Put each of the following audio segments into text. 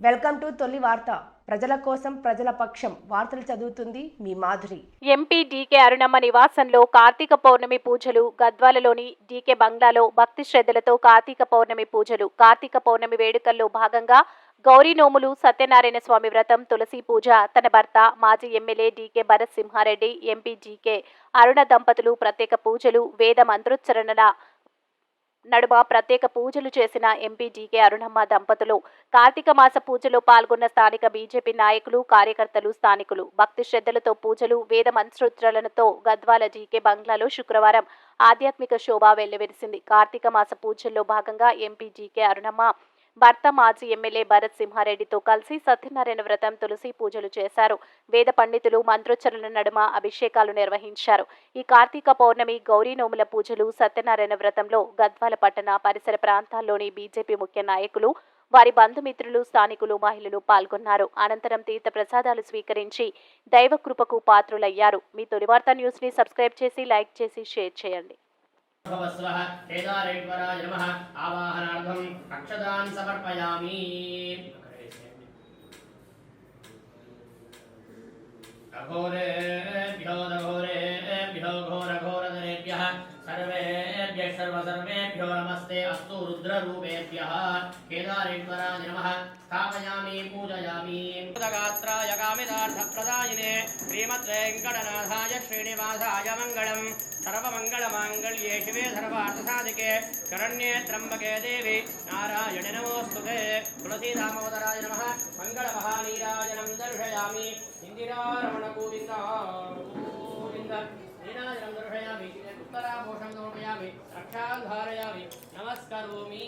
Welcome to తొలి వార్త. ప్రజల కోసం ప్రజల పక్షం వార్తలు చదువుతుంది మీ మాధురి. ఎంపీ డీకే అరుణమ్మ నివాసంలో కార్తీక పౌర్ణమి పూజలు గద్వాలలోని డీకే బంగ్లాలో భక్తి శ్రద్ధలతో కార్తీక పౌర్ణమి పూజలు. కార్తీక పౌర్ణమి వేడుకల్లో భాగంగా గౌరీ నోములు సత్యనారాయణ స్వామి వ్రతం తులసి పూజ తన భర్త మాజీ MLA DK Bharath Simhareddy MP GK Aruna దంపతులు ప్రత్యేక పూజలు వేద మంత్రోచ్చరణల నడుమ ప్రత్యేక పూజలు చేసిన ఎంపీ జీకే అరుణమ్మ దంపతులు కార్తీక మాస పూజలో పాల్గొన్న స్థానిక బీజేపీ నాయకులు కార్యకర్తలు స్థానికులు. భక్తి శ్రద్ధలతో పూజలు వేద మంత్రోచ్చరణలతో గద్వాల జీకే బంగ్లాలో శుక్రవారం ఆధ్యాత్మిక శోభ వెల్లువెరిసింది. కార్తీక మాస పూజల్లో భాగంగా ఎంపీ జీకే అరుణమ్మ భర్త మాజీ ఎమ్మెల్యే భరత్ సింహారెడ్డితో కలిసి సత్యనారాయణ వ్రతం తులసి పూజలు చేశారు. వేద పండితులు మంత్రోచ్చరణ నడుమ అభిషేకాలు నిర్వహించారు. ఈ కార్తీక పౌర్ణమి గౌరీ నోముల పూజలు సత్యనారాయణ వ్రతంలో గద్వాల పట్టణ పరిసర ప్రాంతాల్లోని బీజేపీ ముఖ్య నాయకులు వారి బంధుమిత్రులు స్థానికులు మహిళలు పాల్గొన్నారు. అనంతరం తీర్థ ప్రసాదాలు స్వీకరించి దైవ కృపకు పాత్రులయ్యారు. మీ తొలివార్త న్యూస్ని సబ్స్క్రైబ్ చేసి లైక్ చేసి షేర్ చేయండి. భవస్వః కేదారేశ్వరాయ నమః ఆవాహనార్థం అక్షదాన్ సమర్పయామి అఘోరేభ్యో దఘోరేభ్యో ఘోరఘోరధరేభ్యः सर्वेभ्यः सर्वसर्वेभ्यो नमस्ते। अस्तु रुद्ररूपेभ्यः। केदारेश्वराय नमः। स्थापयामि, पूजयामि। गात्राय कामितार्थप्रदायिने श्रीमद्वेङ्कटनाथाय श्रीनिवासाय मङ्गलम्। सर्वमङ्गलमाङ्गल्ये शिवे सर्वार्थसाधिके शरण्ये त्र्यम्बके देवि नारायणे नमोऽस्तु ते। तुलसीदामोदराय नमः। मङ्गलमहानीराजनं दर्शयामि। इन्दिरारमणगोविन्दा దర్శయామి ఉత్తరాభూషం సమర్పయామి రక్షాం ధారయామి నమస్కరోమి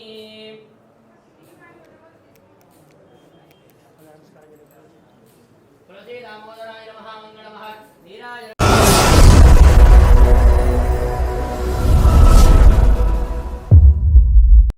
తులసీ దామోదరాయ నమః మంగళమః నీరాజనం